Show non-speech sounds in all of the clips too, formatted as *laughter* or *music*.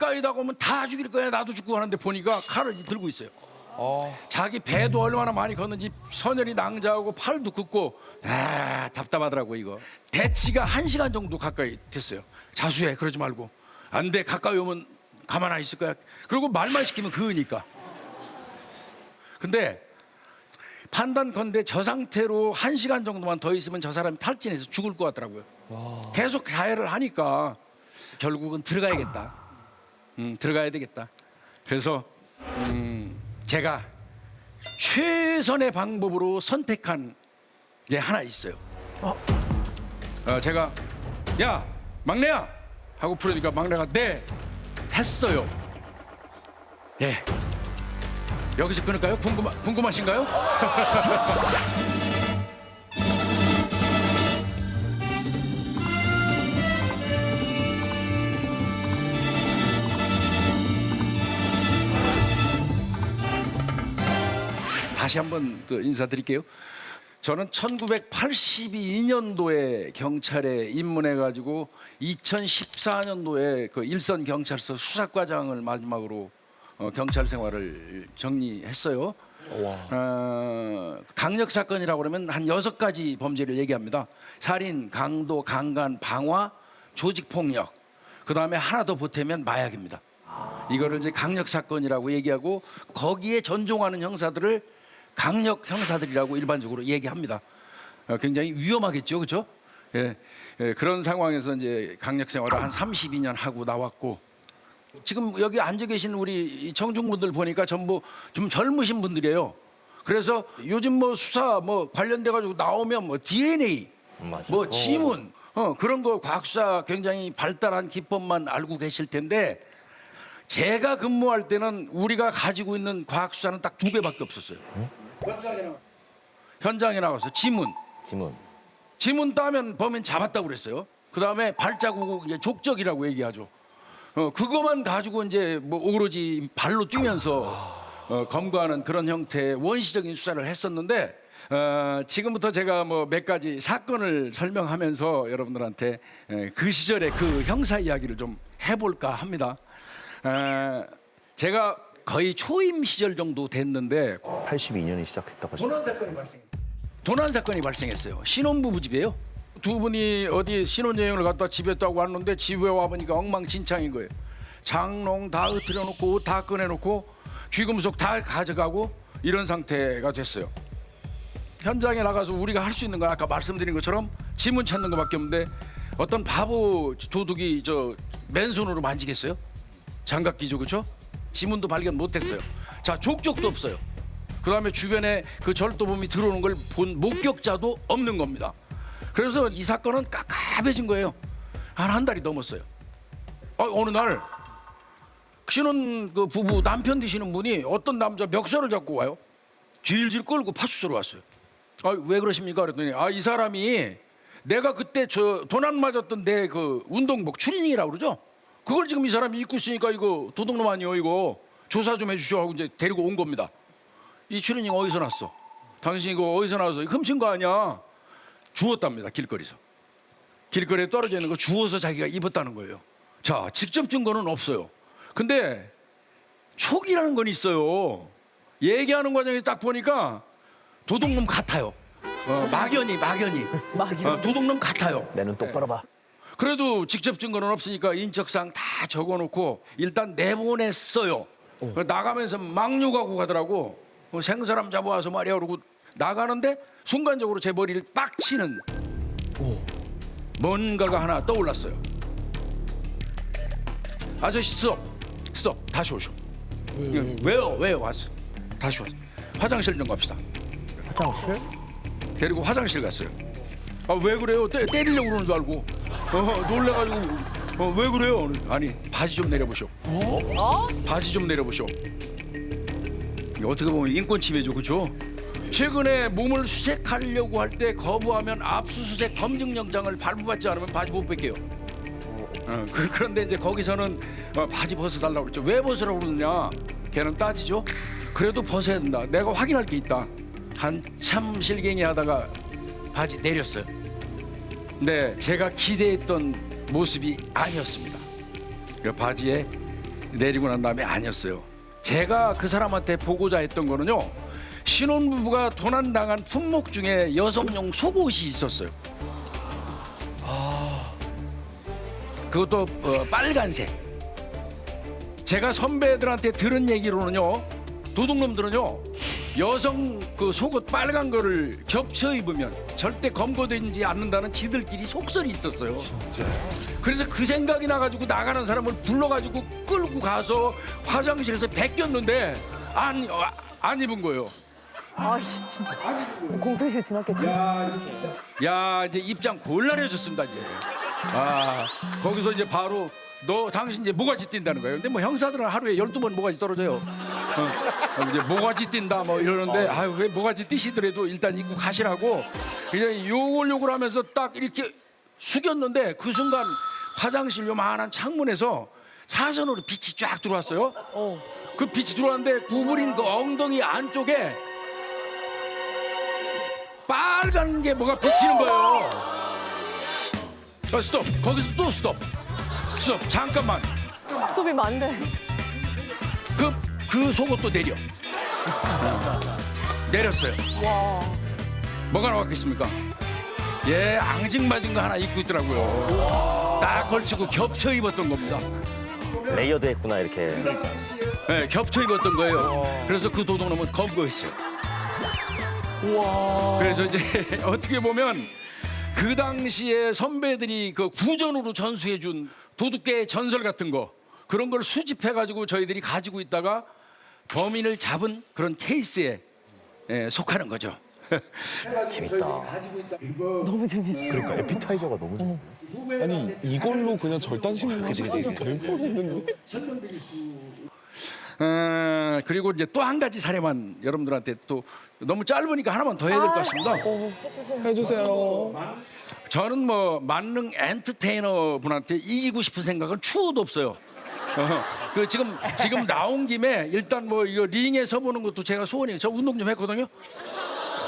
가까이 다가오면 다 죽일 거야. 나도 죽고 하는데 보니까 칼을 들고 있어요. 자기 배도 얼마나 많이 걷는지 선열이 낭자하고 팔도 긋고. 아 답답하더라고 이거. 대치가 한 시간 정도 가까이 됐어요. 자수해 그러지 말고. 안 돼 가까이 오면 가만 안 있을 거야. 그리고 말만 시키면 그으니까. 근데 판단컨대 저 상태로 한 시간 정도만 더 있으면 저 사람이 탈진해서 죽을 것 같더라고요. 계속 가해를 하니까 결국은 들어가야겠다 음, 들어가야 되겠다 그래서 음, 제가 최선의 방법으로 선택한 게 하나 있어요. 어, 제가 야 막내야 하고 부르니까 막내가 네 했어요. 예. 여기서 끊을까요? 궁금 궁금하신가요? *laughs* 다시 한번 또 인사드릴게요. 저는 1982년도에 경찰에 입문해 가지고 2014년도에 그 일선 경찰서 수사과장을 마지막으로 어, 경찰 생활을 정리했어요. 어, 강력 사건이라고 그러면 한 여섯 가지 범죄를 얘기합니다. 살인, 강도, 강간, 방화, 조직 폭력. 그 다음에 하나 더 보태면 마약입니다. 이거를 이제 강력 사건이라고 얘기하고 거기에 전종하는 형사들을 강력 형사들이라고 일반적으로 얘기합니다. 어, 굉장히 위험하겠죠, 그렇죠? 예, 예, 그런 상황에서 이제 강력 생활을 한 32년 하고 나왔고 지금 여기 앉아 계신 우리 이 청중분들 보니까 전부 좀 젊으신 분들이에요. 그래서 요즘 뭐 수사 뭐 관련돼 가지고 나오면 뭐 DNA, 뭐 지문, 어, 그런 거 과학수사 굉장히 발달한 기법만 알고 계실 텐데 제가 근무할 때는 우리가 가지고 있는 과학수사는 딱 두 개밖에 없었어요. 현장에, 나, 현장에 나가서 지문, 지문. 지문 따면 범인 잡았다고 그랬어요. 그 다음에 발자국 이제 족적이라고 얘기하죠. 어, 그거만 가지고 이제 뭐 오로지 발로 뛰면서 어, 검거하는 그런 형태의 원시적인 수사를 했었는데 어, 지금부터 제가 뭐 몇 가지 사건을 설명하면서 여러분들한테 에, 그 시절의 그 형사 이야기를 좀 해볼까 합니다. 에, 제가 거의 초임 시절 정도 됐는데 82년에 시작했다고 하셨어요. 도난 사건이 발생했어요. 도난 사건이 발생했어요. 신혼부부 집이에요. 두 분이 어디 신혼여행을 갔다 집에 또 왔는데 집에 와 보니까 엉망진창인 거예요. 장롱 다 흩트려 놓고 옷 다 꺼내 놓고 귀금속 다 가져가고 이런 상태가 됐어요. 현장에 나가서 우리가 할 수 있는 건 아까 말씀드린 것처럼 지문 찾는 것밖에 없는데 어떤 바보 도둑이 저 맨손으로 만지겠어요? 장갑 끼죠, 그렇죠? 지문도 발견 못했어요. 자, 족적도 없어요. 그 다음에 주변에 그 절도범이 들어오는 걸 본 목격자도 없는 겁니다. 그래서 이 사건은 깝깝해진 거예요. 한 한 달이 넘었어요. 어, 어느 날 신혼 그 부부 남편 되시는 분이 어떤 남자 멱살을 잡고 와요. 질질 끌고 파출소로 왔어요. 아, 왜 그러십니까? 그랬더니 아, 이 사람이 내가 그때 저 도난 맞았던 내 그 운동복 추리닝이라고 그러죠. 그걸 지금 이 사람이 입고 있으니까 이거 도둑놈 아니에요, 이거. 조사 좀 해주셔 하고 이제 데리고 온 겁니다. 이 추리닝 어디서 났어? 당신 이거 어디서 나와서 훔친 거 아니야? 주웠답니다, 길거리에서. 길거리에 떨어져 있는 거 주워서 자기가 입었다는 거예요. 자, 직접 증거는 없어요. 근데 촉이라는 건 있어요. 얘기하는 과정에 딱 보니까 도둑놈 같아요. 어, 막연히, 막연히. 어, 도둑놈 같아요. 내눈 똑바로 봐. 그래도 직접 증거는 없으니까 인적사항 다 적어놓고 일단 내보냈어요. 그 나가면서 막 욕하고 가더라고. 어, 생사람 잡아와서 말이야 그러고 나가는데 순간적으로 제 머리를 빡 치는 뭔가가 하나 떠올랐어요. 아저씨 스톱 스톱 다시 오쇼. 왜요 왜요 왔어 다시 왔어 화장실 좀 갑시다. 화장실? 데리고 화장실 갔어요. 아 왜 그래요? 때, 때리려고 그러는 줄 알고 어, 놀래가지고 어, 왜 그래요? 아니 바지 좀 내려보쇼. 바지 좀 내려보쇼. 어떻게 보면 인권 침해죠, 그렇죠? 최근에 몸을 수색하려고 할 때 거부하면 압수수색 검증 영장을 발부받지 않으면 바지 못 벗겨요. 어, 그, 그런데 이제 거기서는 어, 바지 벗어달라고 그랬죠. 왜 벗으라고 그러느냐? 걔는 따지죠. 그래도 벗어야 된다. 내가 확인할 게 있다. 한참 실갱이 하다가 바지 내렸어요. 네, 제가 기대했던 모습이 아니었습니다. 그 바지에 내리고 난 다음에 아니었어요. 제가 그 사람한테 보고자 했던 거는요. 신혼부부가 도난당한 품목 중에 여성용 속옷이 있었어요. 그것도 어, 빨간색. 제가 선배들한테 들은 얘기로는요. 도둑놈들은요. 여성 그 속옷 빨간 거를 겹쳐 입으면 절대 검거되지 않는다는 지들끼리 속설이 있었어요. 그래서 그 생각이 나가지고 나가는 사람을 불러가지고 끌고 가서 화장실에서 베꼈는데 안, 어, 안 입은 거예요. 아이씨. 공소시효 지났겠지. 야 이제 입장 곤란해졌습니다 이제. 아 거기서 이제 바로 너 당신 이제 모가지 뛴다는 거예요. 근데 뭐 형사들은 하루에 12번 모가지 떨어져요. 어, 이제 모가지 뛴다 뭐 이러는데 아유 왜 모가지 뛰시더라도 일단 입고 가시라고 그냥 요걸 요걸 하면서 딱 이렇게 숙였는데 그 순간 화장실 요만한 창문에서 사선으로 빛이 쫙 들어왔어요. 그 빛이 들어왔는데 구부린 그 엉덩이 안쪽에 빨간 게 뭐가 비치는 거예요. 어, 스톱. 거기서 또 스톱. 스톱. 잠깐만. 스톱이 많네. 그, 그 속옷도 내려. 내렸어요. 와. 뭐가 나왔겠습니까? 예, 앙증맞은 거 하나 입고 있더라고요. 딱 걸치고 겹쳐 입었던 겁니다. 레이어드 했구나 이렇게. 예, 겹쳐 입었던 거예요. 그래서 그 도둑놈은 검거했어요. 그래서 이제 *laughs* 어떻게 보면 그 당시에 선배들이 그 구전으로 전수해 준 도둑계의 전설 같은 거 그런 걸 수집해 가지고 저희들이 가지고 있다가 범인을 잡은 그런 케이스에 예, 속하는 거죠. *laughs* 재밌다. 너무 재밌어. 그러니까 에피타이저가 너무 좋네. 아니 이걸로 그냥 절단식으로 하셔도 될 뻔했는데 어, 그리고 이제 또 한 가지 사례만 여러분들한테 또 너무 짧으니까 하나만 더 해야 될 것 같습니다. 해주세요. 저는 뭐 만능 엔터테이너 분한테 이기고 싶은 생각은 추호도 없어요. 어, 그 지금 지금 나온 김에 일단 뭐 이거 링에 서보는 것도 제가 소원이에요. 저 운동 좀 했거든요.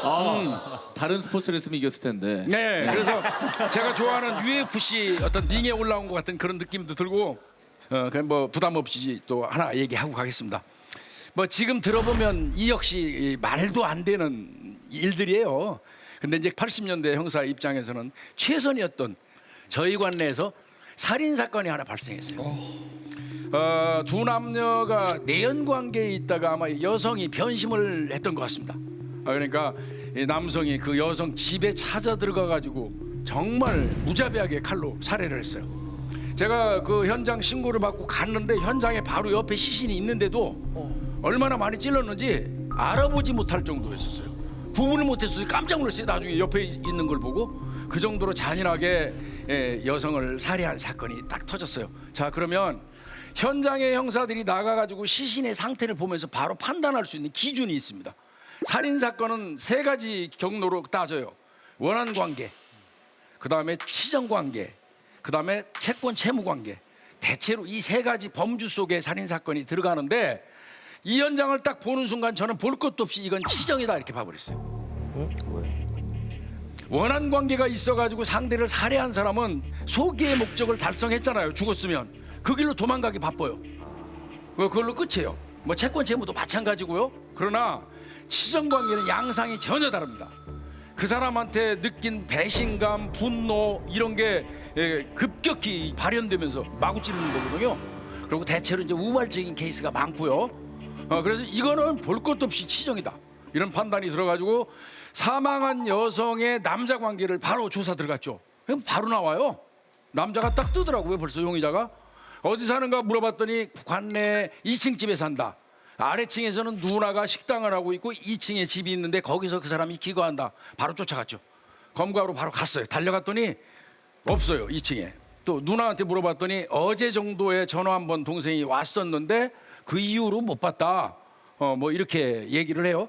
아, 다른 스포츠를 했으면 이겼을 텐데. 네, 그래서 제가 좋아하는 UFC 어떤 링에 올라온 것 같은 그런 느낌도 들고 어, 그냥 뭐 부담 없이 또 하나 얘기하고 가겠습니다. 뭐 지금 들어보면 이 역시 이 말도 안 되는 일들이에요. 근데 이제 80년대 형사 입장에서는 최선이었던 저희 관내에서 살인 사건이 하나 발생했어요. 어, 두 남녀가 내연 관계에 있다가 아마 여성이 변심을 했던 것 같습니다. 아, 그러니까 이 남성이 그 여성 집에 찾아 들어가 가지고 정말 무자비하게 칼로 살해를 했어요. 제가 그 현장 신고를 받고 갔는데 현장에 바로 옆에 시신이 있는데도 얼마나 많이 찔렀는지 알아보지 못할 정도였었어요. 구분을 못했어요. 깜짝 놀랐어요. 나중에 옆에 있는 걸 보고 그 정도로 잔인하게 예, 여성을 살해한 사건이 딱 터졌어요. 자 그러면 현장의 형사들이 나가가지고 시신의 상태를 보면서 바로 판단할 수 있는 기준이 있습니다. 살인 사건은 세 가지 경로로 따져요. 원한 관계, 그 다음에 치정 관계, 그 다음에 채권 채무 관계. 대체로 이 세 가지 범주 속에 살인 사건이 들어가는데 이 현장을 딱 보는 순간 저는 볼 것도 없이 이건 치정이다 이렇게 봐버렸어요. 원한 관계가 있어가지고 상대를 살해한 사람은 소기의 목적을 달성했잖아요. 죽었으면 그 길로 도망가기 바빠요. 그- 그걸로 끝이에요. 뭐 채권 채무도 마찬가지고요. 그러나 치정 관계는 양상이 전혀 다릅니다. 그 사람한테 느낀 배신감, 분노 이런 게 예, 급격히 발현되면서 마구 찌르는 거거든요. 그리고 대체로 이제 우발적인 케이스가 많고요. 어, 그래서 이거는 볼 것도 없이 치정이다. 이런 판단이 들어가지고 사망한 여성의 남자 관계를 바로 조사 들어갔죠. 바로 나와요. 남자가 딱 뜨더라고요. 벌써 용의자가 어디 사는가 물어봤더니 관내 2층 집에 산다. 아래층에서는 누나가 식당을 하고 있고 2층에 집이 있는데 거기서 그 사람이 기거한다. 바로 쫓아갔죠. 검거하러 바로 갔어요. 달려갔더니 없어요. 2층에. 또 누나한테 물어봤더니 어제 정도에 전화 한 번 동생이 왔었는데 그 이후로 못 봤다. 어 뭐 이렇게 얘기를 해요.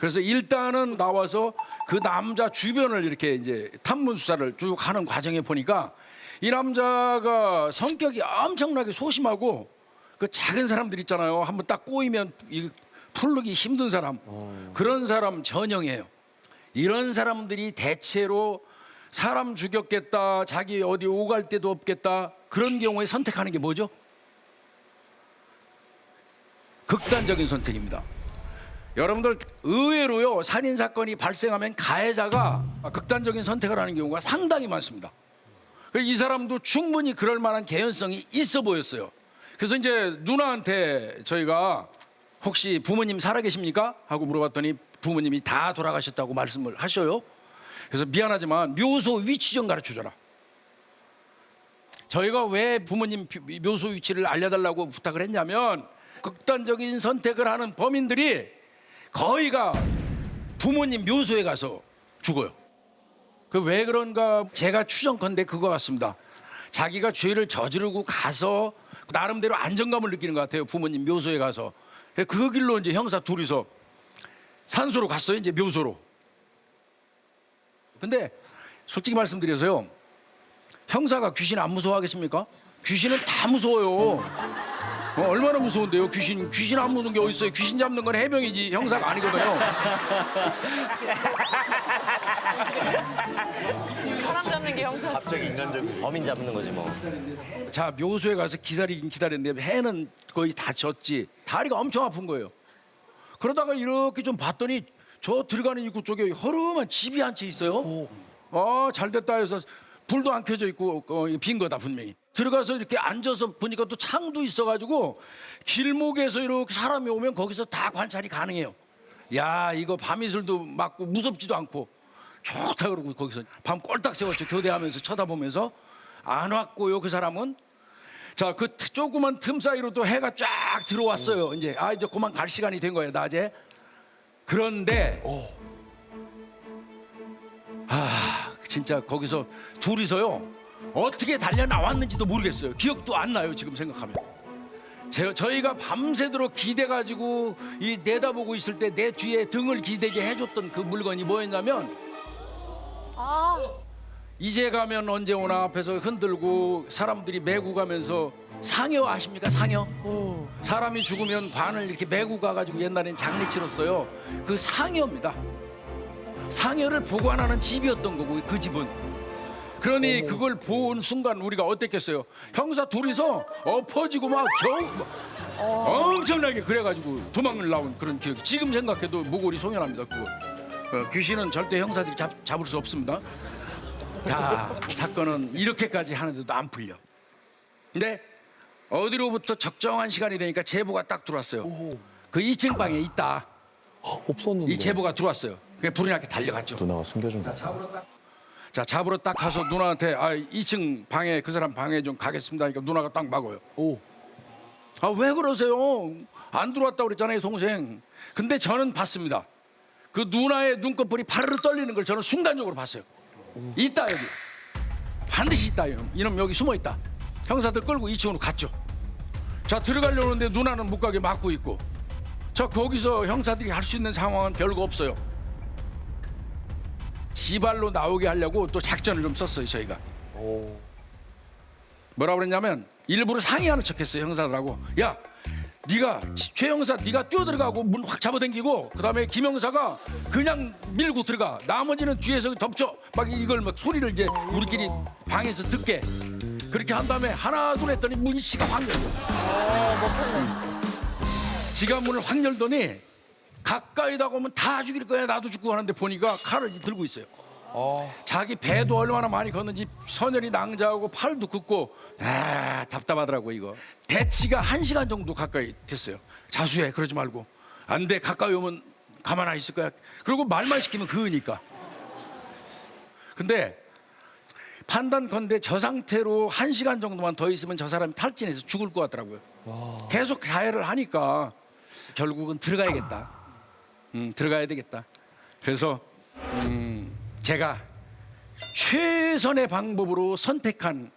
그래서 일단은 나와서 그 남자 주변을 이렇게 이제 탐문 수사를 쭉 하는 과정에 보니까 이 남자가 성격이 엄청나게 소심하고 그 작은 사람들 있잖아요. 한번 딱 꼬이면 이 풀르기 힘든 사람 그런 사람 전형이에요. 이런 사람들이 대체로 사람 죽였겠다, 자기 어디 오갈 데도 없겠다 그런 경우에 선택하는 게 뭐죠? 극단적인 선택입니다. 여러분들 의외로요 살인 사건이 발생하면 가해자가 극단적인 선택을 하는 경우가 상당히 많습니다. 그이 사람도 충분히 그럴 만한 개연성이 있어 보였어요. 그래서 이제 누나한테 저희가 혹시 부모님 살아계십니까? 하고 물어봤더니 부모님이 다 돌아가셨다고 말씀을 하셔요. 그래서 미안하지만 묘소 위치 좀 가르쳐 줘라. 저희가 왜 부모님 비- 묘소 위치를 알려달라고 부탁을 했냐면 극단적인 선택을 하는 범인들이 거의가 부모님 묘소에 가서 죽어요. 그 왜 그런가 제가 추정컨대 그거 같습니다. 자기가 죄를 저지르고 가서 나름대로 안정감을 느끼는 것 같아요. 부모님 묘소에 가서 그 길로 이제 형사 둘이서 산소로 갔어요. 이제 묘소로. 근데 솔직히 말씀드려서요. 형사가 귀신 안 무서워하겠습니까? 귀신은 다 무서워요. 어, 얼마나 무서운데요? 귀신 귀신 안 무는 게 어디 있어요? 귀신 잡는 건 해병이지 형사가 아니거든요. 사람 잡는 게 형사. 갑자기 인간적인 범인 잡는 거지 뭐. 자 묘소에 가서 기다리긴 기다렸는데 해는 거의 다 졌지 다리가 엄청 아픈 거예요 그러다가 이렇게 좀 봤더니 저 들어가는 입구 쪽에 허름한 집이 한 채 있어요 어잘 됐다 해서 불도 안 켜져 있고 어, 빈 거다 분명히 들어가서 이렇게 앉아서 보니까 또 창도 있어가지고 길목에서 이렇게 사람이 오면 거기서 다 관찰이 가능해요. 야 이거 밤이슬도 맞고 무섭지도 않고 좋다 그러고 거기서 밤 꼴딱 세웠죠. 교대하면서 쳐다보면서. 안 왔고요 그 사람은. 자 그 조그만 틈 사이로 또 해가 쫙 들어왔어요. 이제 아 이제 그만 갈 시간이 된 거예요 낮에. 그런데 아 진짜 거기서 둘이서요 어떻게 달려 나왔는지도 모르겠어요 기억도 안 나요 지금 생각하면 제, 저희가 밤새도록 기대가지고 이 내다보고 있을 때 내 뒤에 등을 기대게 해줬던 그 물건이 뭐였냐면 아, 이제 가면 언제 오나 앞에서 흔들고 사람들이 메고 가면서 상여 아십니까 상여? 사람이 죽으면 관을 이렇게 메고 가가지고 옛날엔 장례 치렀어요. 그 상여입니다. 상여를 보관하는 집이었던 거고 그 집은. 그러니 그걸 본 순간 우리가 어땠겠어요? 형사 둘이서 엎어지고 막 겨우 막 엄청나게 그래가지고 도망을 나온 그런 기억이 지금 생각해도 모골이 송연합니다. 그거. 어, 귀신은 절대 형사들이 잡, 잡을 수 없습니다. 자 사건은 이렇게까지 하는데도 안 풀려. 근데 어디로부터 적정한 시간이 되니까 제보가 딱 들어왔어요. 그 2층 방에 있다. 없었는데. 이 제보가 들어왔어요. 그게 불이 나게 달려갔죠. 누나가 숨겨준 거. 자 잡으러 딱 가서 누나한테 아 2층 방에 그 사람 방에 좀 가겠습니다. 그러니까 누나가 딱 막어요. 오. 아 왜 그러세요? 안 들어왔다고 그랬잖아요 동생. 근데 저는 봤습니다. 그 누나의 눈꺼풀이 파르르 떨리는 걸 저는 순간적으로 봤어요. 있다 여기. 반드시 있다 이놈 여기 숨어 있다. 형사들 끌고 2층으로 갔죠. 자 들어가려는데 누나는 못 가게 막고 있고. 자 거기서 형사들이 할 수 있는 상황은 별거 없어요. 지발로 나오게 하려고 또 작전을 좀 썼어요 저희가. 뭐라 그랬냐면 일부러 상의하는 척했어요 형사들하고. 야, 네가 최 형사 네가 뛰어들어가고 문 확 잡아당기고 그다음에 김 형사가 그냥 밀고 들어가. 나머지는 뒤에서 덮쳐. 막 이걸 막 소리를 이제 우리끼리 방에서 듣게. 그렇게 한 다음에 하나 둘 했더니 문이 씨가 확 열려. 지가 문을 확 열더니 가까이 다가오면 다 죽일 거야. 나도 죽고 하는데 보니까 칼을 들고 있어요. 자기 배도 얼마나 많이 걷는지 선열이 낭자하고 팔도 긋고. 아 답답하더라고 이거. 대치가 한 시간 정도 가까이 됐어요. 자수해 그러지 말고. 안 돼 가까이 오면 가만 안 있을 거야. 그리고 말만 시키면 그으니까. 근데 판단컨대 저 상태로 한 시간 정도만 더 있으면 저 사람이 탈진해서 죽을 것 같더라고요. 계속 가해를 하니까 결국은 들어가야겠다 음, 들어가야 되겠다 그래서 음, 제가 최선의 방법으로 선택한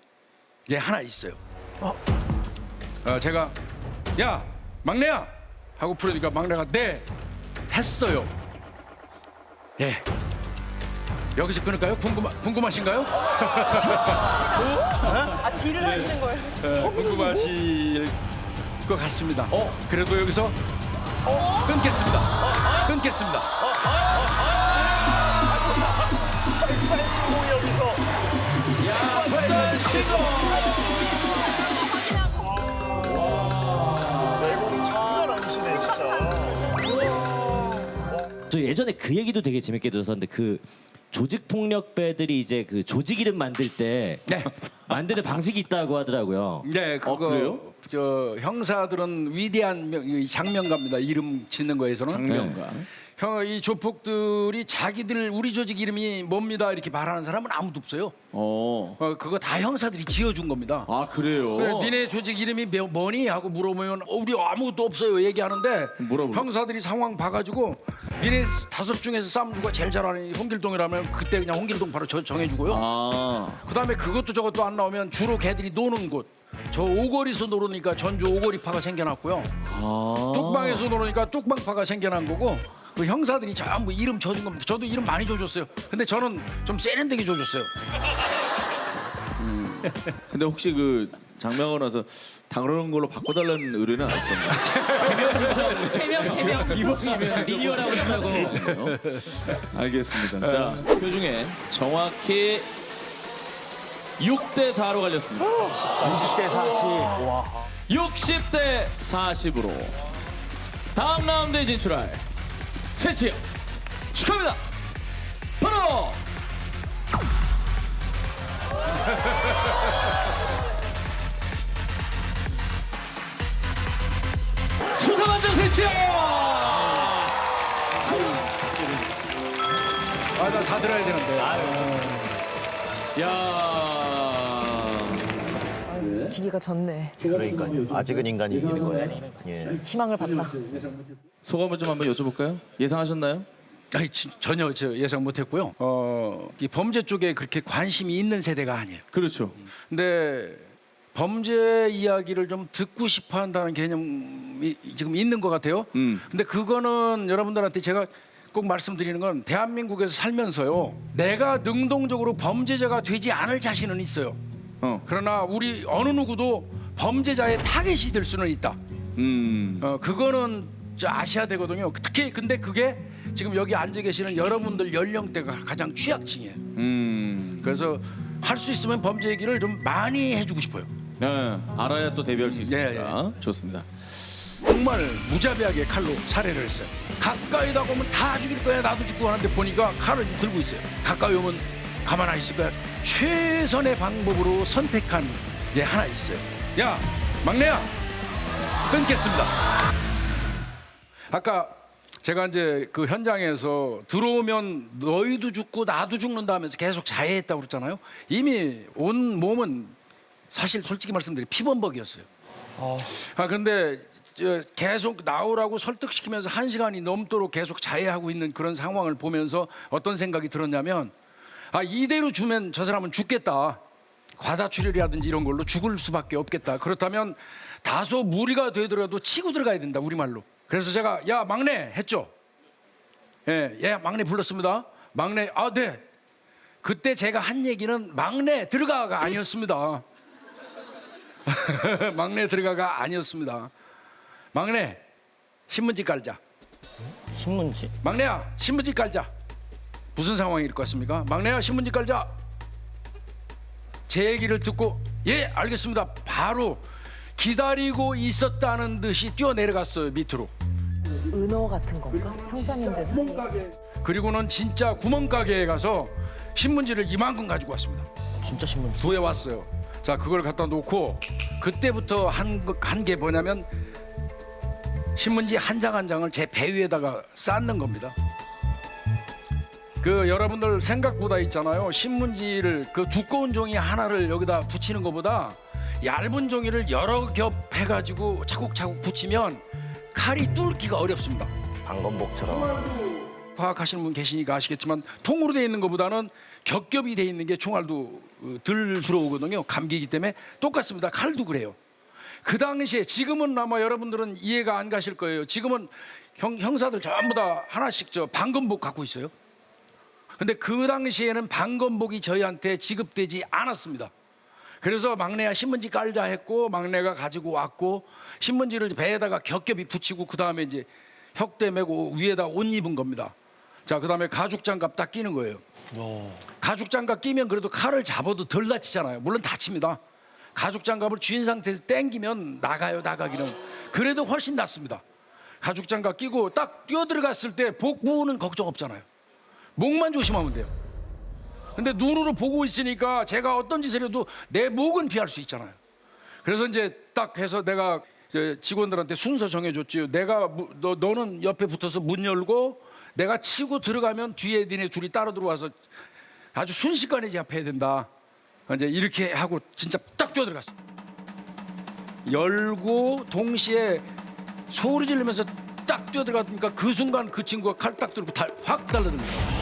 게 하나 있어요. 어, 제가 야 막내야 하고 부르니까 막내가 네 했어요. 예. 여기서 끊을까요? 궁금 궁금하신가요? *laughs* 아 딜을 하시는 거예요? 어, 궁금하실 것 같습니다. 그래도 여기서 끊겠습니다. 끊겠습니다. 절판 신공이 여기서 야, 절판 신공. 예전에 그 얘기도 되게 재밌게 들었었는데 그 조직 폭력배들이 이제 그 조직 이름 만들 때 네. 만드는 방식이 있다고 하더라고요. 네, 그거 그래요? 저 형사들은 위대한 명, 이 장면가입니다. 이름 짓는 거에서는. 장면가. 형, 이 조폭들이 자기들 우리 조직 이름이 뭡니다 이렇게 말하는 사람은 아무도 없어요. 어. 어, 그거 다 형사들이 지어준 겁니다. 아 그래요. 그래, 니네 조직 이름이 몇- 뭐니 하고 물어보면 어, 우리 아무것도 없어요 얘기하는데 뭐라 그래? 형사들이 상황 봐가지고 니네 다섯 중에서 싸움 누가 제일 잘하니 홍길동이라면 그때 그냥 홍길동 바로 저- 정해주고요. 아. 그다음에 그것도 저것도 안 나오면 주로 걔들이 노는 곳. 저 오거리에서 노르니까 전주 오거리파가 생겨났고요. 아. 뚝방에서 노르니까 뚝방파가 생겨난 거고 그 형사들이 전부 이름 줘준 겁니다. 저도 이름 많이 줘줬어요. 근데 저는 좀 세련되게 줘줬어요. 근데 혹시 그 장명하고 나서 당그러는 걸로 바꿔달라는 의뢰는 안 했었나요? 개명 개명. 이번이면 미니어라고 싶다고. 알겠습니다. 자, 표 중에 정확히 6대 4로 갈렸습니다. 20대 40. 와. 60대 40으로 다음 라운드에 진출할 세치요 축하합니다. 바로 *laughs* 수사반장 세치요. 아, 나 다 들어야 되는데. 야. 기계가 졌네. 그러니까 아직은 인간이 이기는 거예요. 예. 희망을 봤다. 소감을 좀 한번 여쭤볼까요? 예상하셨나요? 아니, 지- 전혀 저 예상 못했고요. 어, 이 범죄 쪽에 그렇게 관심이 있는 세대가 아니에요. 그렇죠. 근데 범죄 이야기를 좀 듣고 싶어 한다는 개념이 지금 있는 것 같아요. 음. 근데 그거는 여러분들한테 제가 꼭 말씀드리는 건 대한민국에서 살면서요. 내가 능동적으로 범죄자가 되지 않을 자신은 있어요. 어. 그러나 우리 어느 누구도 범죄자의 타겟이 될 수는 있다. 음. 어, 그거는 저 아셔야 되거든요. 특히 근데 그게 지금 여기 앉아 계시는 여러분들 연령대가 가장 취약층이에요. 음. 그래서 할 수 있으면 범죄 얘기를 좀 많이 해주고 싶어요. 네, 알아야 또 대비할 수 있습니다. 네, 좋습니다. 정말 무자비하게 칼로 살해를 했어요. 가까이 다가오면 다 죽일 거야 나도 죽고 하는데 보니까 칼을 들고 있어요. 가까이 오면 가만 안 있을 거야. 최선의 방법으로 선택한 게 하나 있어요. 야 막내야 끊겠습니다. 아까 제가 이제 그 현장에서 들어오면 너희도 죽고 나도 죽는다 하면서 계속 자해했다고 그랬잖아요. 이미 온 몸은 사실 솔직히 말씀드리면 피범벅이었어요. 아 근데 저 계속 나오라고 설득시키면서 한 시간이 넘도록 계속 자해하고 있는 그런 상황을 보면서 어떤 생각이 들었냐면 아 이대로 주면 저 사람은 죽겠다 과다출혈이라든지 이런 걸로 죽을 수밖에 없겠다 그렇다면 다소 무리가 되더라도 치고 들어가야 된다 우리말로 그래서 제가 야 막내 했죠 예, 예 막내 불렀습니다 막내 아 네 그때 제가 한 얘기는 막내 들어가가 아니었습니다 *laughs* 막내 들어가가 아니었습니다. 막내 신문지 깔자. 신문지. 막내야 신문지 깔자. 무슨 상황일 것 같습니까? 막내야 신문지 깔자. 제 얘기를 듣고 예 알겠습니다. 바로 기다리고 있었다는 듯이 뛰어 내려갔어요 밑으로. 은어 같은 건가? 형사님들 사이. 그리고는 진짜 구멍가게에 가서 신문지를 이만큼 가지고 왔습니다. 진짜 신문지. 구해 왔어요. 자 그걸 갖다 놓고 그때부터 한게 뭐냐면 신문지 한 장 한 장을 제 배 위에다가 쌓는 겁니다. 그 여러분들 생각보다 있잖아요. 신문지를 그 두꺼운 종이 하나를 여기다 붙이는 것보다 얇은 종이를 여러 겹 해가지고 차곡차곡 붙이면 칼이 뚫기가 어렵습니다. 방검복처럼. 과학하시는 분 계시니까 아시겠지만 통으로 되어 있는 것보다는 겹겹이 되어 있는 게 총알도 어, 덜 들어오거든요. 감기이기 때문에 똑같습니다. 칼도 그래요. 그 당시에 지금은 아마 여러분들은 이해가 안 가실 거예요. 지금은 형, 형사들 전부 다 하나씩 저 방검복 갖고 있어요. 근데 그 당시에는 방검복이 저희한테 지급되지 않았습니다. 그래서 막내가 신문지 깔자 했고 막내가 가지고 왔고 신문지를 배에다가 겹겹이 붙이고 그 다음에 이제 혁대 메고 위에다 옷 입은 겁니다. 자, 그 다음에 가죽 장갑 딱 끼는 거예요. 가죽 장갑 끼면 그래도 칼을 잡아도 덜 다치잖아요. 물론 다칩니다. 가죽 장갑을 쥔 상태에서 땡기면 나가요, 나가기는. 그래도 훨씬 낫습니다. 가죽 장갑 끼고 딱 뛰어 들어갔을 때 복부는 걱정 없잖아요. 목만 조심하면 돼요. 근데 눈으로 보고 있으니까 제가 어떤 짓을 해도 내 목은 피할 수 있잖아요. 그래서 이제 딱 해서 내가 직원들한테 순서 정해줬지. 내가 무- 너, 너는 옆에 붙어서 문 열고 내가 치고 들어가면 뒤에 니네 둘이 따라 들어와서 아주 순식간에 제압해야 된다. 이제 이렇게 하고 진짜 딱 뛰어 들어갔어. 열고 동시에 소리 지르면서 딱 뛰어 들어가니까 그 순간 그 친구가 칼 딱 들고 달, 확 달라듭니다.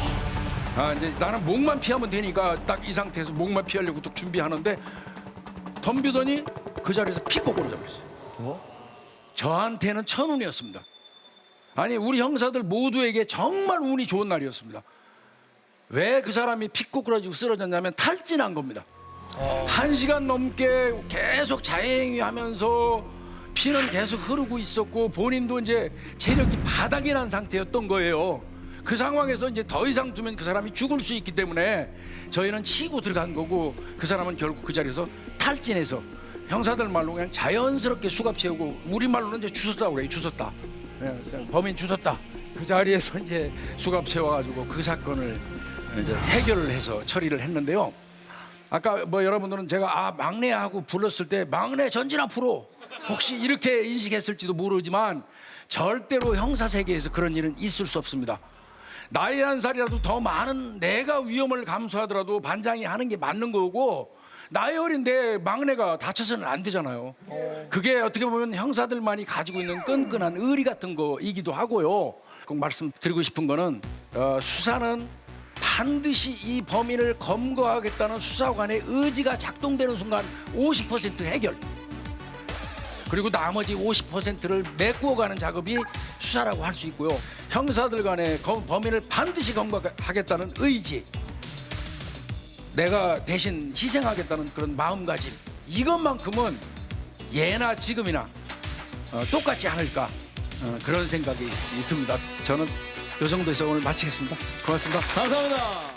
아 이제 나는 목만 피하면 되니까 딱 이 상태에서 목만 피하려고 또 준비하는데 덤비더니 그 자리에서 피 거꾸로 잡혔어요. 저한테는 천운이었습니다. 아니 우리 형사들 모두에게 정말 운이 좋은 날이었습니다. 왜 그 사람이 피 꼬꾸라지고 쓰러졌냐면 탈진한 겁니다. 한 시간 넘게 계속 자행위하면서 피는 계속 흐르고 있었고 본인도 이제 체력이 바닥이 난 상태였던 거예요. 그 상황에서 이제 더 이상 두면 그 사람이 죽을 수 있기 때문에 저희는 치고 들어간 거고 그 사람은 결국 그 자리에서 탈진해서 형사들 말로 그냥 자연스럽게 수갑 채우고 우리 말로는 이제 주웠다고 그래요. 주웠다. 예, 범인 주웠다. 그 자리에서 이제 수갑 채워가지고 그 사건을 이제 해결을 해서 처리를 했는데요. 아까 뭐 여러분들은 제가 아 막내하고 불렀을 때 막내 전진 앞으로 혹시 이렇게 인식했을지도 모르지만 절대로 형사 세계에서 그런 일은 있을 수 없습니다. 나이 한 살이라도 더 많은 내가 위험을 감수하더라도 반장이 하는 게 맞는 거고 나이 어린데 막내가 다쳐서는 안 되잖아요. 그게 어떻게 보면 형사들만이 가지고 있는 끈끈한 의리 같은 거이기도 하고요. 꼭 말씀드리고 싶은 거는 어, 수사는 반드시 이 범인을 검거하겠다는 수사관의 의지가 작동되는 순간 50% 해결. 그리고 나머지 50%를 메꾸어가는 작업이 수사라고 할 수 있고요. 형사들 간의 검- 범인을 반드시 검거하겠다는 의지. 내가 대신 희생하겠다는 그런 마음가짐. 이것만큼은 예나 지금이나 어, 똑같지 않을까 어, 그런 생각이 듭니다. 저는 이 정도에서 오늘 마치겠습니다. 고맙습니다. 감사합니다.